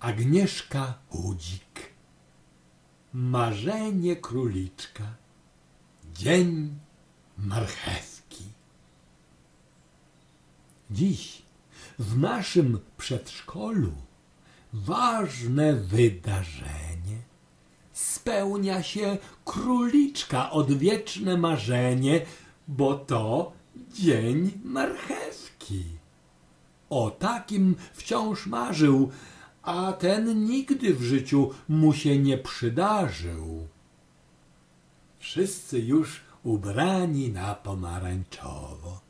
Agnieszka Hudzik. Marzenie króliczka. Dzień marchewki. Dziś w naszym przedszkolu ważne wydarzenie. Spełnia się króliczka odwieczne marzenie, bo to dzień marchewki. O takim wciąż marzył, a ten nigdy w życiu mu się nie przydarzył. Wszyscy już ubrani na pomarańczowo.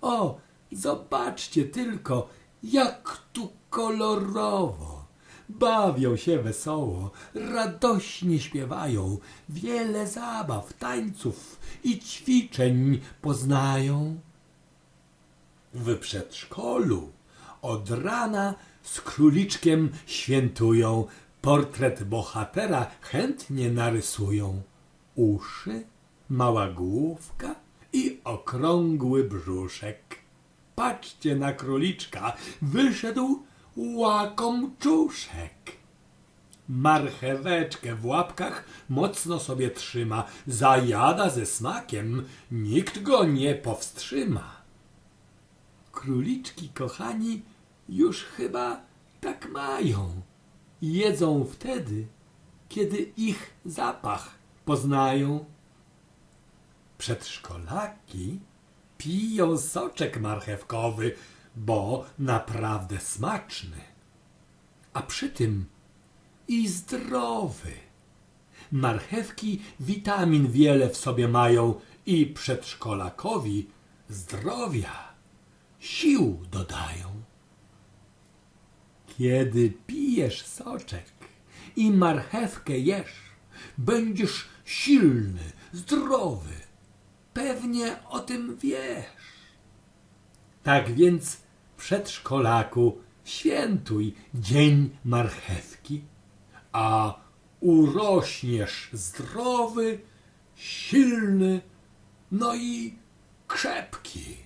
O, zobaczcie tylko, jak tu kolorowo. Bawią się wesoło, radośnie śpiewają, wiele zabaw, tańców i ćwiczeń poznają. W przedszkolu od rana z króliczkiem świętują, portret bohatera chętnie narysują. Uszy, mała główka i okrągły brzuszek. Patrzcie na króliczka, wyszedł łakomczuszek. Marcheweczkę w łapkach mocno sobie trzyma, zajada ze smakiem, nikt go nie powstrzyma. Króliczki, kochani, już chyba tak mają. Jedzą wtedy, kiedy ich zapach poznają. Przedszkolaki piją soczek marchewkowy, bo naprawdę smaczny, a przy tym i zdrowy. Marchewki witamin wiele w sobie mają i przedszkolakowi zdrowia, sił dodają. Kiedy pijesz soczek i marchewkę jesz, będziesz silny, zdrowy. Pewnie o tym wiesz. Tak więc, przedszkolaku, świętuj dzień marchewki, a urośniesz zdrowy, silny, no i krzepki.